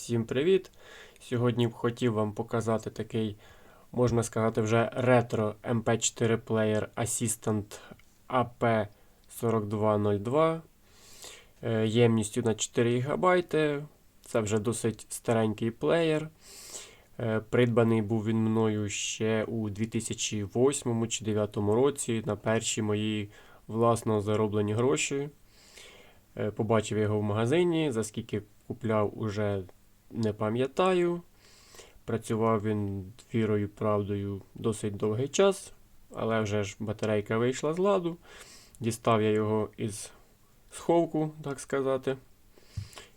Всім привіт! Сьогодні б хотів вам показати такий, можна сказати, вже ретро MP4 плеєр Assistant AP4202 е, ємністю на 4 ГБ. Це вже досить старенький плеєр. Е, Придбаний був він мною ще у 2008 чи 2009 році на перші мої власно зароблені гроші. Е, Побачив його в магазині, за скільки купляв уже не пам'ятаю. Працював він вірою і правдою досить довгий час, але вже ж батарейка вийшла з ладу. Дістав я його із сховку, так сказати.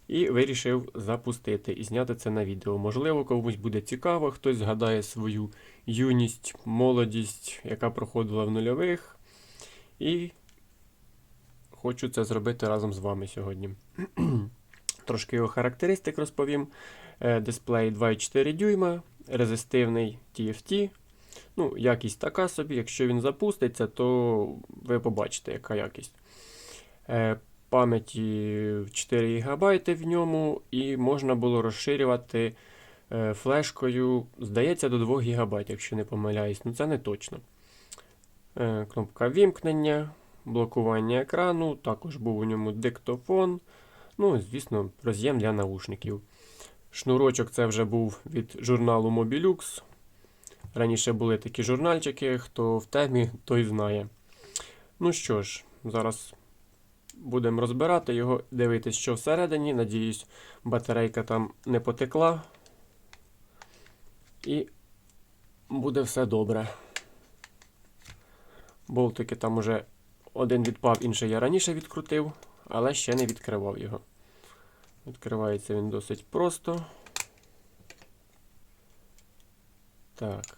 І вирішив запустити і зняти це на відео. Можливо, комусь буде цікаво, хтось згадає свою юність, молодість, яка проходила в нульових. І хочу це зробити разом з вами сьогодні. Трошки його характеристик розповім. Е, Дисплей 2,4 дюйма, резистивний TFT. Ну, якість така собі. Якщо він запуститься, то ви побачите, яка якість. Е, Пам'яті 4 ГБ в ньому, і можна було розширювати е, флешкою, здається, до 2 ГБ, якщо не помиляюсь. Ну це не точно. Кнопка вімкнення, блокування екрану, також був у ньому диктофон. Ну, звісно, роз'єм для наушників. Шнурочок це вже був від журналу Mobilux. Раніше були такі журнальчики, хто в темі, той знає. Ну що ж, зараз будемо розбирати його, дивитись, що всередині. Надіюсь, батарейка там не потекла. І буде все добре. Болтики там уже один відпав, інший я раніше відкрутив, але ще не відкривав його. Відкривається він досить просто. Так.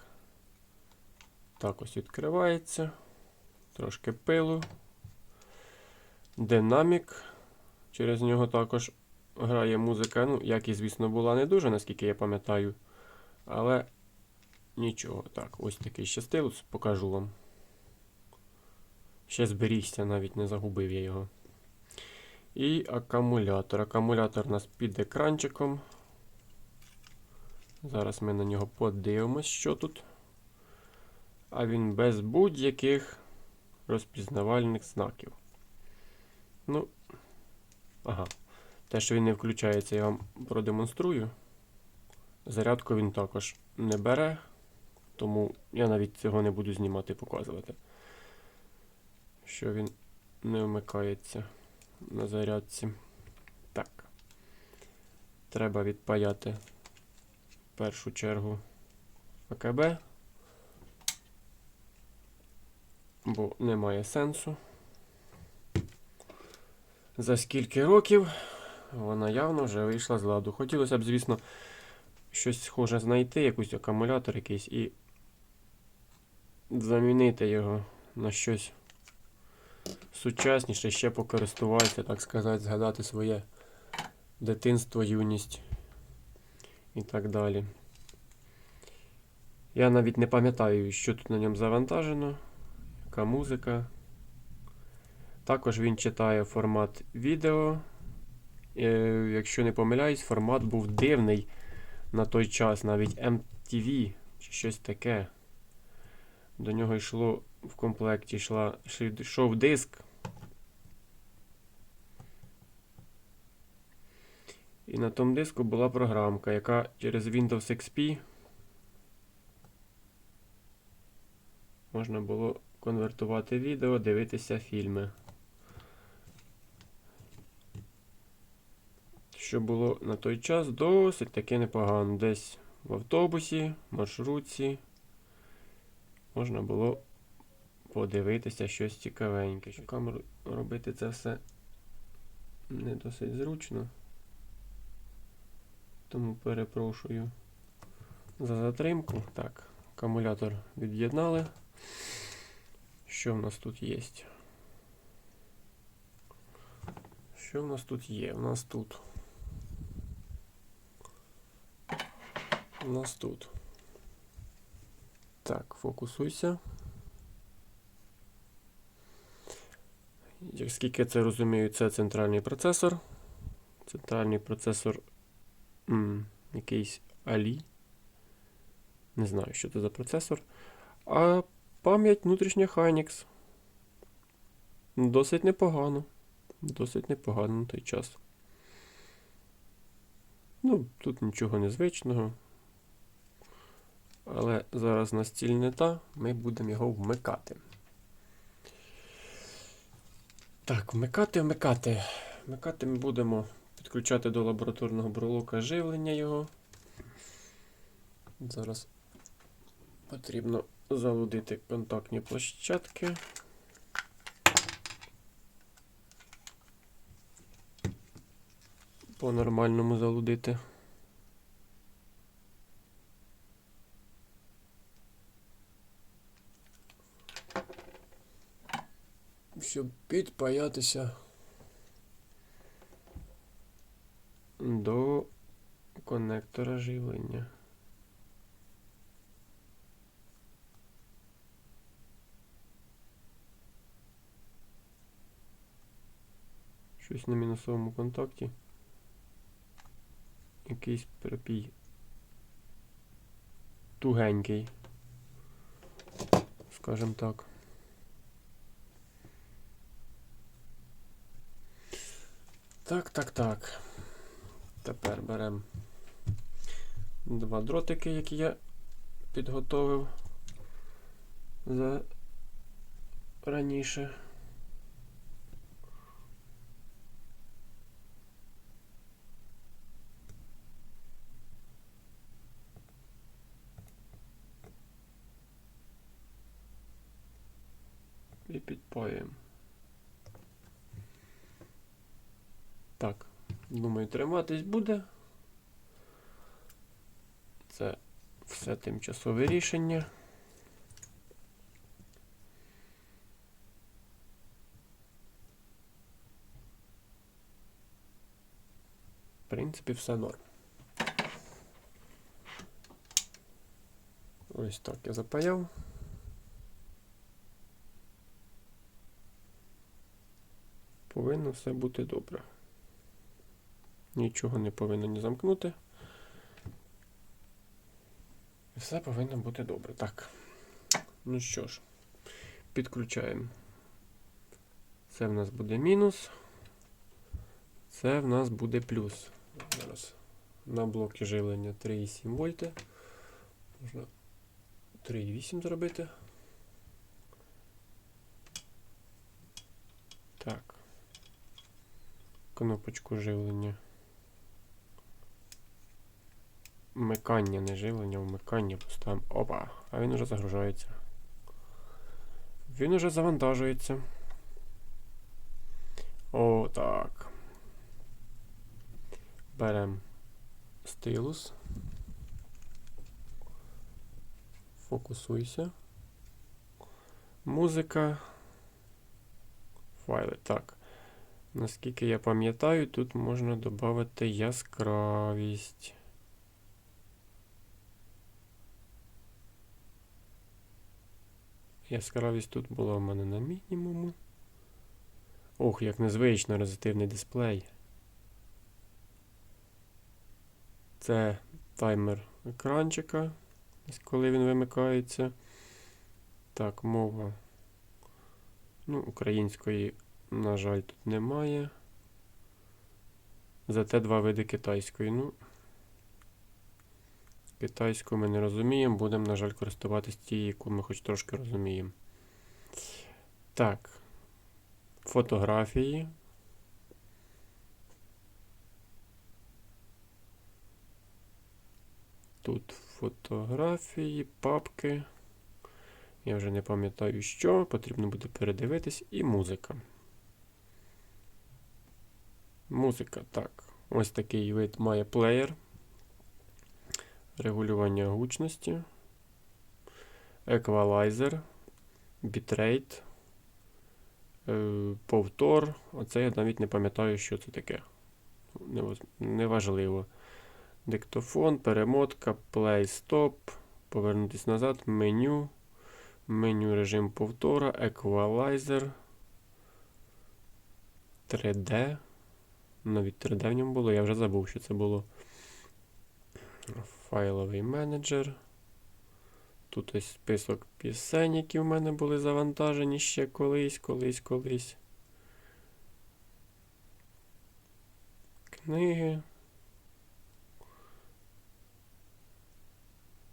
Так ось відкривається. Трошки пилу. Динамік. Через нього також грає музика. Ну, якість, звісно, була не дуже, наскільки я пам'ятаю. Але нічого. Так, ось такий ще стилус, покажу вам. Ще зберігся, навіть не загубив я його. І акумулятор. Акумулятор у нас під екранчиком. Зараз ми на нього подивимось, що тут. А він без будь-яких розпізнавальних знаків. Ну, ага. Те, що він не включається, я вам продемонструю. Зарядку він також не бере, тому я навіть цього не буду знімати і показувати. Що він не вмикається на зарядці. Так. Треба відпаяти в першу чергу АКБ, бо немає сенсу. За скільки років вона явно вже вийшла з ладу. Хотілося б, звісно, щось схоже знайти, якийсь акумулятор якийсь і замінити його на щось сучасніше, ще покористуватися, так сказати, згадати своє дитинство, юність і так далі. Я навіть не пам'ятаю, що тут на ньому завантажено, яка музика. Також він читає формат відео. Е, Якщо не помиляюсь, формат був дивний на той час, навіть MTV чи щось таке. До нього йшло в комплекті йшла, йшов диск. І на тому диску була програмка, яка через Windows XP можна було конвертувати відео, дивитися фільми. Що було на той час досить таки непогано. Десь в автобусі, маршрутці можна було подивитися щось цікавеньке. Камеру робити це все не досить зручно. Тому перепрошую за затримку. Так, акумулятор від'єднали. Що в нас тут є? Що в нас тут є? У нас тут. У нас тут. Так, фокусуйся. Скільки це розумію, це центральний процесор. Центральний процесор м, якийсь Алі. Не знаю, що це за процесор. А пам'ять внутрішня Hynix. Досить непогано. Досить непогано на той час. Ну, тут нічого незвичного. Але зараз на не та, ми будемо його вмикати. Так, вмикати, вмикати. Вмикати ми будемо підключати до лабораторного брелока живлення його. Зараз потрібно залудити контактні площадки. По-нормальному залудити. Щоб підпаятися до коннектора живлення. Щось на мінусовому контакті. Якийсь перепій. Тугенький. Скажем так. Так, так, так. Тепер беремо два дротики, які я підготовив за раніше. І підпаюємо. Так, думаю, триматись буде. Це все тимчасове рішення. В принципі, все норм. Ось так я запаяв. Повинно все бути добре. Нічого не повинно замкнути. І все повинно бути добре. Так. Ну що ж, підключаємо. Це в нас буде мінус. Це в нас буде плюс. Зараз на блокі живлення 3,7 вольти. Можна 3,8 зробити. Так. Кнопочку живлення. Вмикання, не живлення, вмикання поставимо. Опа! А він уже загружається. Він уже завантажується. О, так. Беремо стилус. Фокусуйся. Музика. Файли. Так. Наскільки я пам'ятаю, тут можна додати яскравість. Яскравість тут була в мене на мінімуму. Ох, як незвично резитивний дисплей. Це таймер екранчика, коли він вимикається. Так, мова. Ну, української, на жаль, тут немає. Зате два види китайської. Ну, китайську ми не розуміємо, будемо, на жаль, користуватись тією, яку ми хоч трошки розуміємо. Так. Фотографії. Тут фотографії, папки. Я вже не пам'ятаю, що. Потрібно буде передивитись. І музика. Музика, так. Ось такий вид має плеєр. Регулювання гучності. Еквалайзер. Бітрейт. е, Повтор. Оце я навіть не пам'ятаю, що це таке. Неважливо. Диктофон, перемотка, плей, стоп. Повернутись назад, меню. Меню режим повтора, еквалайзер. 3D. Навіть 3D в ньому було, я вже забув, що це було. Файловий менеджер. Тут ось список пісень, які в мене були завантажені ще колись, колись, колись. Книги.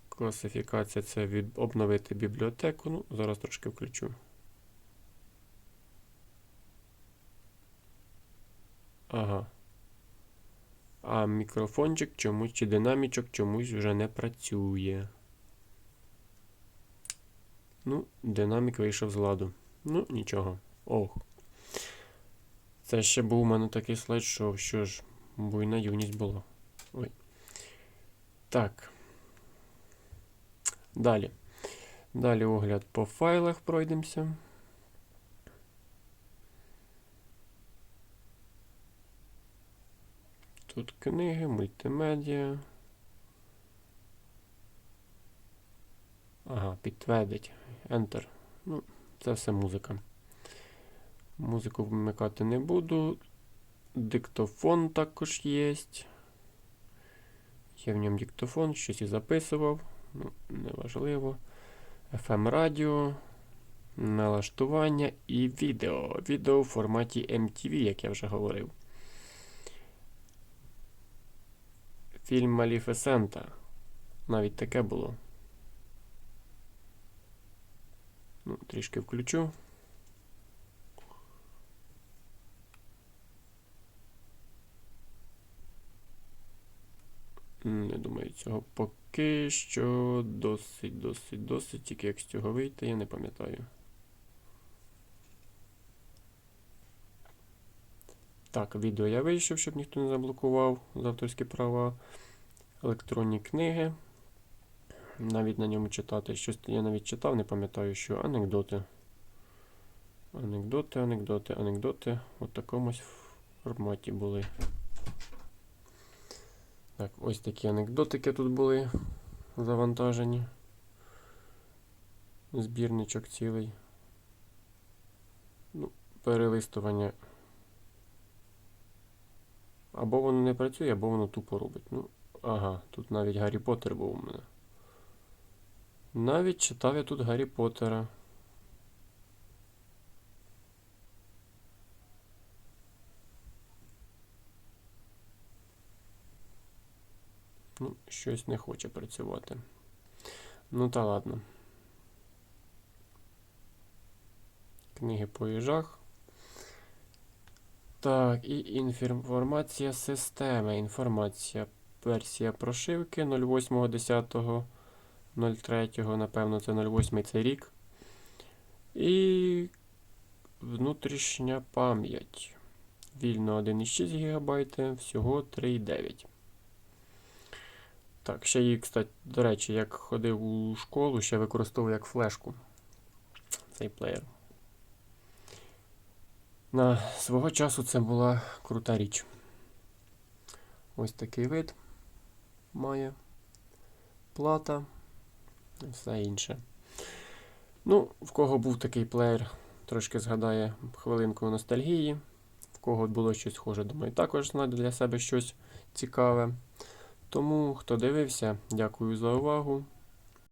Класифікація це від обновити бібліотеку. Ну, зараз трошки включу. Ага. А мікрофончик чомусь чи динамічок чомусь вже не працює. Ну, динамік вийшов з ладу. Ну, нічого. Ох. Це ще був у мене такий слайд-шоу. Що ж, буйна юність була. Ой. Так. Далі. Далі огляд по файлах пройдемося. Тут книги, мультимедіа. Ага, підтвердить. Enter. Ну, це все музика. Музику вмикати не буду. Диктофон також є. Є в ньому диктофон, щось і записував. Ну, неважливо. FM радіо, налаштування і відео. Відео в форматі MTV, як я вже говорив. Фільм Маліфесента. Навіть таке було. Ну, трішки включу. Не думаю, цього поки що досить, досить, досить. Тільки як з цього вийти, я не пам'ятаю. Так, відео я вийшов, щоб ніхто не заблокував за авторські права. Електронні книги. Навіть на ньому читати. Щось я навіть читав, не пам'ятаю, що анекдоти. Анекдоти, анекдоти, анекдоти. У такому форматі були. Так, ось такі анекдотики тут були завантажені. Збірничок цілий. Ну, перелистування. Або воно не працює, або воно тупо робить. Ну, ага, тут навіть Гаррі Поттер був у мене. Навіть читав я тут Гаррі Поттера. Ну, щось не хоче працювати. Ну та ладно. Книги по їжах. Так, і інформація системи. Інформація. Версія прошивки 08.10.03. Напевно, це 08 цей рік. І внутрішня пам'ять. Вільно 1,6 ГБ, всього 3,9. Так, ще її, кстати, до речі, як ходив у школу, ще використовую як флешку цей плеєр. На свого часу це була крута річ. Ось такий вид має плата і все інше. Ну, в кого був такий плеєр, трошки згадає хвилинку ностальгії. В кого було щось схоже, думаю, також знайде для себе щось цікаве. Тому, хто дивився, дякую за увагу.